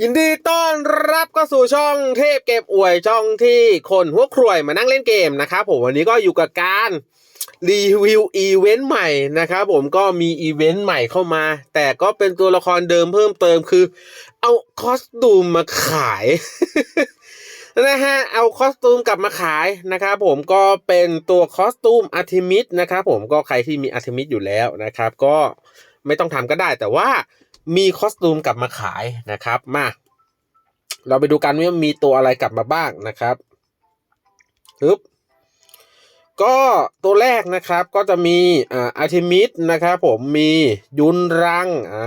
ยินดีต้อนรับเข้าสู่ช่องเทพเก็บอวยช่องที่คนหัวครวยมานั่งเล่นเกมนะครับผมวันนี้ก็อยู่กับการรีวิวอีเวนต์ใหม่นะครับผมก็มีอีเวนต์ใหม่เข้ามา แต่ก็เป็นตัวละครเดิมเพิ่มเติมคือ เอาคอสตูมมาขายนะฮะเอาคอสตูมกลับมาขายนะครับผมก็เป็นตัวคอสตูมอาร์ทิมิสนะครับผมก็ใครที่มีอาร์ทิมิสอยู่แล้วนะครับ ก็ไม่ต้องทำก็ได้แต่ว่า มีคอสตูมกลับมาขายนะครับ มา เราไปดูกันว่ามีตัวอะไรกลับมาบ้างนะครับปึ๊บก็ตัวแรกนะครับก็จะมีอ่าอาร์ทิมิสนะครับผมมียุนรังอ่า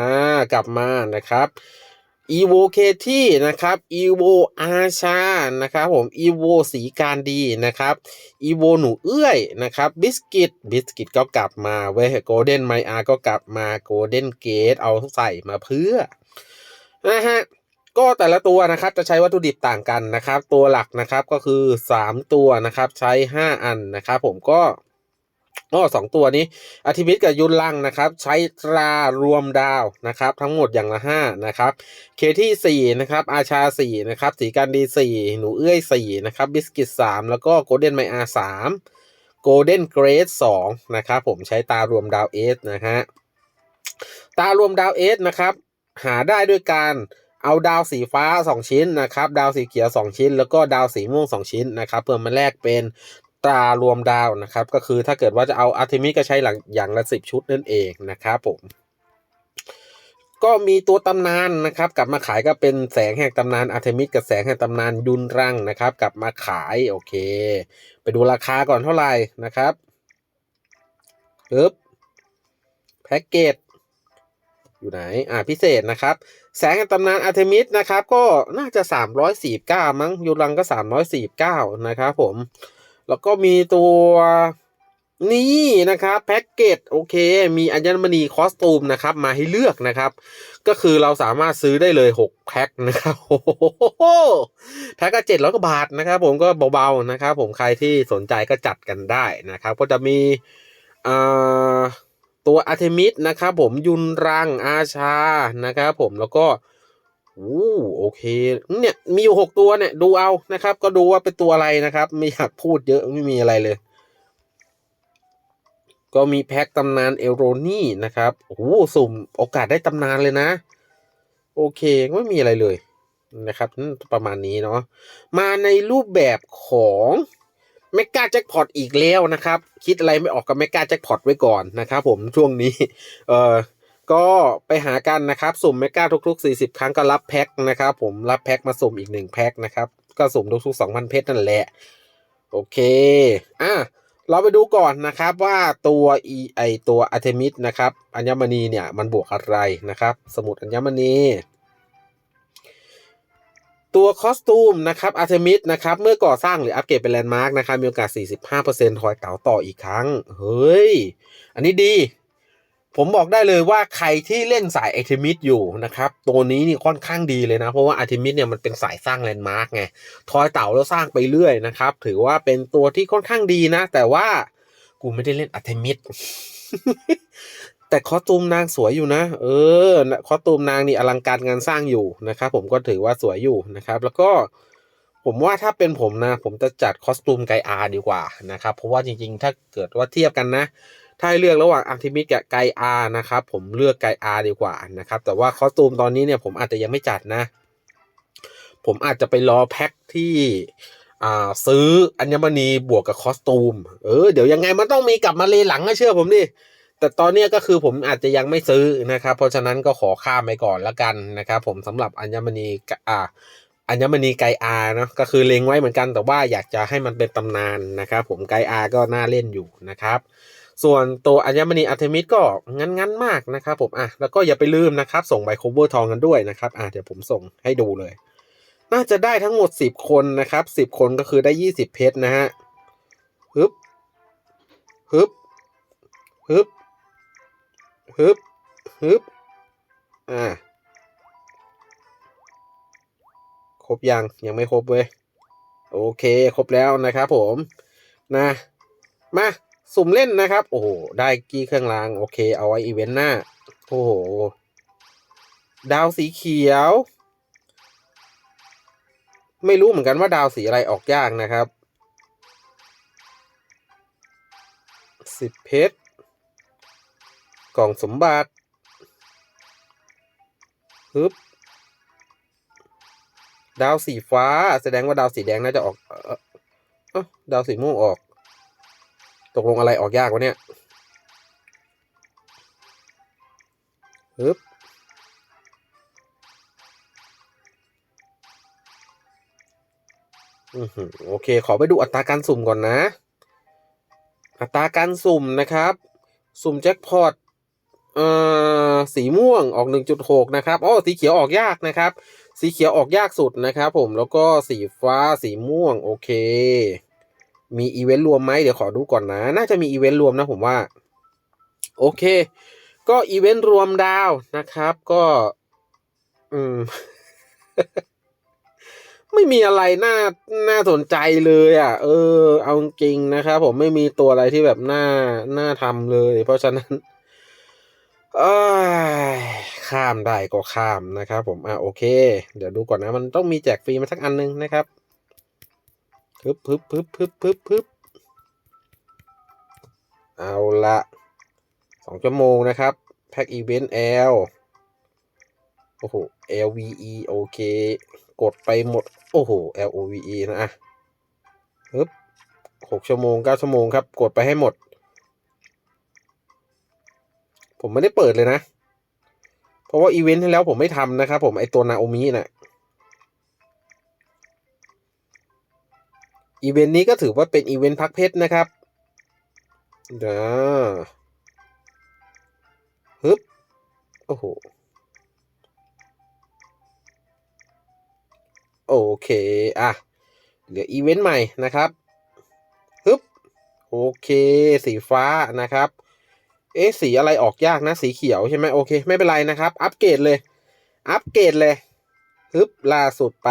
กลับมานะครับ อีโวเคที่นะครับอีโวอาชานะครับผมอีโวสีการดีนะครับอีโวหนูเอื้อยนะครับบิสกิตบิสกิตก็กลับมาเว้ยโกลเด้นไมอาก็กลับมาโกลเด้นเกตเอาใส่มาเพื่อนะฮะก็แต่ละตัวนะครับจะใช้วัตถุดิบต่างกันนะครับ ตัวหลักนะครับก็คือ 3 ตัวนะครับใช้ 5 อันนะครับผมก็ อ๋อสองตัวนี้อาทิมิตกับยุนลังนะครับ ใช้ตรารวมดาวนะครับ ทั้งหมดอย่างละ5นะครับ เคที่4นะครับ อาชา4นะครับ สีการดี4หนูเอื้อย4นะครับ บิสกิต3แล้วก็โกลเด้นไมอา3โกลเด้นเกรด2นะครับ ผมใช้ตารวมดาวเอสนะฮะ ตารวมดาวเอสนะครับ หาได้ด้วยการเอาดาวสีฟ้า 2 ชิ้นนะครับ ดาวสีเขียว 2 ชิ้น แล้วก็ดาวสีม่วง 2 ชิ้นนะครับ เพื่อมาแลกเป็น ตรารวมดาวนะครับ ก็คือถ้าเกิดว่าจะเอาอาร์เทมิสก็ใช้หลังอย่างละสิบชุดนั่นเองนะครับผม ก็มีตัวตำนานนะครับ กลับมาขายก็เป็นแสงแห่งตำนานอาร์เทมิสกับแสงแห่งตำนานยุนรังนะครับ กลับมาขายโอเค ไปดูราคาก่อนเท่าไหร่นะครับปึ๊บแพ็กเกจอยู่ไหน อ่า พิเศษนะครับ แสงแห่งตำนานอาร์เทมิสนะครับ ก็น่าจะ 349 มั้งยูรังก็ 349 นะครับผม แล้วก็มีตัวนี่นะครับแพ็กเกจโอเค มีอัญมณีคอสตูมนะครับ มาให้เลือกนะครับ ก็คือเราสามารถซื้อได้เลย 6 แพ็คนะครับโอ้โหแพ็คก็เจ็ดร้อยกว่าบาทนะครับ ผมก็เบาๆนะครับ ผมใครที่สนใจก็จัดกันได้นะครับ ก็จะมีอ่าตัวอาร์เทมิสนะครับ ผมยุนรังอาชานะครับ ผมแล้วก็ โอ้โอเค เนี่ย มีอยู่หกตัวเนี่ย ดูเอานะครับ ก็ดูว่าเป็นตัวอะไรนะครับ ไม่อยากพูดเยอะไม่มีอะไรเลย ก็มีแพ็คตำนานเอโรนี่นะครับโอ้โหสุ่มโอกาสได้ตำนานเลยนะ โอเคไม่มีอะไรเลยนะครับประมาณนี้เนาะมาในรูปแบบของเมกาแจ็คพอตอีกแล้วนะครับ คิดอะไรไม่ออกกับเมกาแจ็คพอตไว้ก่อนนะครับผมช่วงนี้ เออ ก็ไปหากันนะครับ สุ่มเมกาทุก ๆ 40 ครั้งก็รับแพ็คนะครับ ผมรับแพ็คมาสุ่มอีกหนึ่งแพ็คนะครับ ก็สุ่มทุกๆ 2,000 เพชรนั่นแหละ โอเค อะ เราไปดูก่อนนะครับว่าตัวไอตัวอาร์เทมิสนะครับ อัญมณีเนี่ยมันบวกอะไรนะครับ สมุดอัญมณีตัวคอสตูมนะครับอาร์เทมิสนะครับเมื่อก่อสร้างหรืออัปเกรดเป็นแลนด์มาร์กนะครับมีโอกาส 45%ทอยเต๋าต่ออีกครั้ง เฮ้ย อันนี้ดี ผมบอกได้เลยว่าใครที่เล่นสายอาร์เทมิสอยู่นะครับ ตัวนี้นี่ค่อนข้างดีเลยนะ เพราะว่าอาร์เทมิสเนี่ยมันเป็นสายสร้างแลนด์มาร์กไง ทอยเต่าแล้วสร้างไปเรื่อยนะครับ ถือว่าเป็นตัวที่ค่อนข้างดีนะ แต่ว่ากูไม่ได้เล่นอาร์เทมิสแต่คอตูมนางสวยอยู่นะ เออคอตูมนางนี่อลังการงานสร้างอยู่นะครับ ผมก็ถือว่าสวยอยู่นะครับ แล้วก็ผมว่าถ้าเป็นผมนะ ผมจะจัดคอสตูมไกอาดีกว่านะครับ เพราะว่าจริงๆ ถ้าเกิดว่าเทียบกันนะ ถ้าให้เลือกระหว่างอาร์ทิมิสกับไกอานะครับ ผมเลือกไกอาดีกว่านะครับ แต่ว่าคอสตูมตอนนี้เนี่ยผมอาจจะยังไม่จัดนะ ผมอาจจะไปรอแพ็คที่อ่าซื้ออัญมณีบวกกับคอสตูม เออ เดี๋ยวยังไงมันต้องมีกลับมาเลหลังนะเชื่อผมดิ แต่ตอนนี้ก็คือผมอาจจะยังไม่ซื้อนะครับ เพราะฉะนั้นก็ขอข้ามไปก่อนละกันนะครับ ผมสำหรับอัญมณีกะอ่าอัญมณีไกอาเนาะก็คือเล็งไว้เหมือนกันแต่ว่าอยากจะให้มันเป็นตำนานนะครับ ผมไกอาก็น่าเล่นอยู่นะครับ ส่วนตัวอัญมณีอาร์เทมิสก็งั้นงันๆมากนะครับผมอะแล้วก็อย่าไปลืมนะครับ ส่งใบโคเวอร์ทองกันด้วยนะครับอะเดี๋ยวผมส่งให้ดูเลย น่าจะได้ทั้งหมดสิบคนนะครับสิบคนก็คือได้ยี่สิบเพชรนะฮะฮึบฮึบฮึบฮึบฮึบอ่าครบยังยังไม่ครบเว้ยโอเค ครบแล้วนะครับผมนะมา สุ่มเล่นนะครับ โอ้โห ได้กี้เครื่องราง โอเค เอาไว้อีเวนต์หน้า โอ้โห ดาวสีเขียว ไม่รู้เหมือนกันว่าดาวสีอะไรออกยากนะครับสิบเพชร กล่องสมบัติฮึบดาวสีฟ้า แสดงว่าดาวสีแดงน่าจะออก เอ่อเอ้าดาวสีม่วงออก ตกลงอะไรออกยากวะเนี่ยฮึบอือหือโอเค ขอไปดูอัตราการสุ่มก่อนนะ อัตราการสุ่มนะครับ สุ่มแจ็คพอตเอ่อสีม่วงออก 1.6 นะครับอ๋อสีเขียวออกยากนะครับ สีเขียวออกยากสุดนะครับผมแล้วก็สีฟ้าสีม่วง โอเค มีอีเวนต์รวมไหมเดี๋ยวขอดูก่อนนะ น่าจะมีอีเวนต์รวมนะผมว่า โอเค ก็อีเวนต์รวมดาวนะครับ ก็ อืม ไม่มีอะไรน่าน่าสนใจเลยอะ เออ เอาจริงนะครับผมไม่มีตัวอะไรที่แบบน่าน่าทำเลย เพราะฉะนั้นเอ้ยข้ามได้ก็ข้ามนะครับผม อะโอเค เดี๋ยวดูก่อนนะ มันต้องมีแจกฟรีมาสักอันนึงนะครับ พึบพึบพึบพึบพึบพึบเอาละสองชั่วโมงนะครับ แพ็กอีเวนต์ L โอ้โห LVE โอเค กดไปหมด โอ้โห LOVE นะอะฮึบหกชั่วโมงเก้าชั่วโมงครับ กดไปให้หมด ผมไม่ได้เปิดเลยนะ เพราะว่าอีเวนต์ที่แล้วผมไม่ทำนะครับผมไอตัวนาโอมิน่ะ อีเวนต์นี้ก็ถือว่าเป็นอีเวนต์พักเพชรนะครับเดี๋ยวฮึบ โอ้โห โอเค อะ เหลืออีเวนต์ใหม่นะครับ ฮึบ โอเค สีฟ้านะครับ เอ๊ะ สีอะไรออกยากนะ สีเขียวใช่ไหมโอเค ไม่เป็นไรนะครับ อัปเกรดเลย อัปเกรดเลย ฮึบ ล่าสุดไป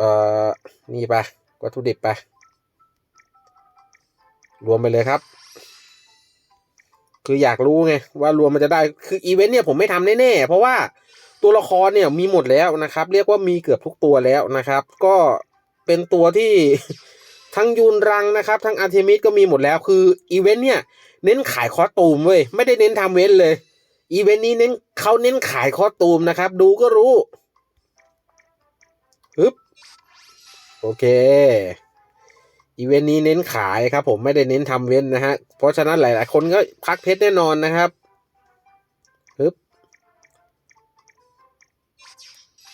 เอ่อ นี่ไปวัตถุดิบไป รวมไปเลยครับ คืออยากรู้ไงว่ารวมมันจะได้ คืออีเวนต์เนี่ยผมไม่ทำแน่ๆ เพราะว่าตัวละครเนี่ยมีหมดแล้วนะครับ เรียกว่ามีเกือบทุกตัวแล้วนะครับ ก็เป็นตัวที่ทั้งยูนรังนะครับ ทั้งอาร์เทมิสก็มีหมดแล้ว คืออีเวนต์เนี่ยเน้นขายคอสตูมเว้ย ไม่ได้เน้นทำเว้นเลย อีเวนต์นี้เน้นเขาเน้นขายคอสตูมนะครับ ดูก็รู้ โอเค อีเวนต์นี้เน้นขายครับ ผมไม่ได้เน้นทำเว้นนะฮะ เพราะฉะนั้นหลาย ๆ คนก็พักเพชรแน่นอนนะครับฮึบ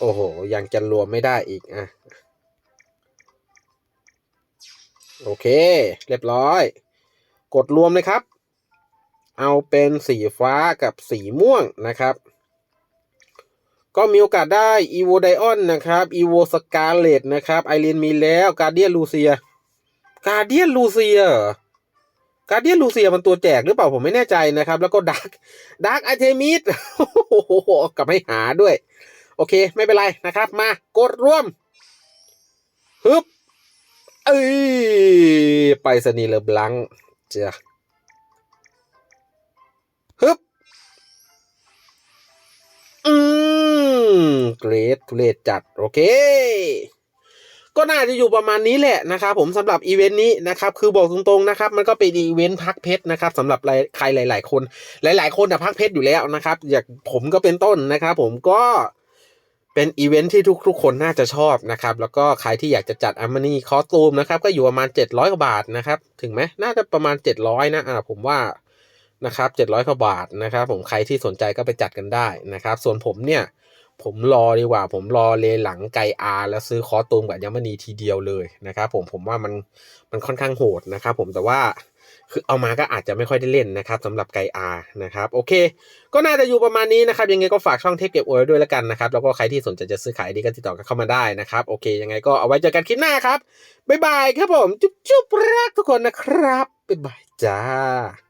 โอ้โห ยังจะรวมไม่ได้อีกอะ โอเค เรียบร้อย กดรวมเลยครับ เอาเป็นสีฟ้ากับสีม่วงนะครับ ก็มีโอกาสได้ Evo Dion นนะครับ Evo Scarlet นะครับไอรีนมีแล้ว Guardian Lucia Guardian Lucia Guardian Lucia มันตัวแจกหรือเปล่าผมไม่แน่ใจนะครับ แล้วก็ Dark Dark Artemis โอ้โหกลับให้หาด้วย โอเค ไม่เป็นไรนะครับ มากดร่วมฮึบเอ้ยไปสนีเลบลังก์จ้ะ อืมเกรดทุเรศจัด โอเค ก็น่าจะอยู่ประมาณนี้แหละนะครับผมสำหรับอีเวนต์นี้นะครับ คือบอกตรงๆนะครับ มันก็เป็นอีเวนต์พักเพชรนะครับสำหรับใครหลาย ๆ คน หลาย ๆ คนอะพักเพชรอยู่แล้วนะครับ อย่างผมก็เป็นต้นนะครับ ผมก็เป็นอีเวนท์ที่ทุกๆ คนน่าจะชอบนะครับ แล้วก็ใครที่อยากจะจัดอัมมานี่คอสตูมนะครับ ก็อยู่ประมาณ 700กว่าบาทนะครับ ถึงไหมน่าจะประมาณ 700นะอ่าผมว่า นะครับ700กว่าบาทนะครับผมใครที่สนใจก็ไปจัดกันได้นะครับ ส่วนผมเนี่ยผมรอดีกว่า ผมรอเลหลังไกอาแล้วซื้อคอสตูมกับยัมมานีทีเดียวเลยนะครับผมผมว่ามันมันค่อนข้างโหดนะครับผมแต่ว่าคือเอามาก็อาจจะไม่ค่อยได้เล่นนะครับสำหรับไกอานะครับโอเค ก็น่าจะอยู่ประมาณนี้นะครับยังไงก็ฝากช่องเทปเก็บโอยด้วยแล้วกันนะครับแล้วก็ใครที่สนใจจะซื้อขายดีก็ติดต่อกันเข้ามาได้นะครับโอเคยังไงก็เอาไว้เจอกันคลิปหน้าครับบ๊ายบายครับผมจุ๊บจุ๊บรักทุกคนนะครับบ๊ายบายจ้า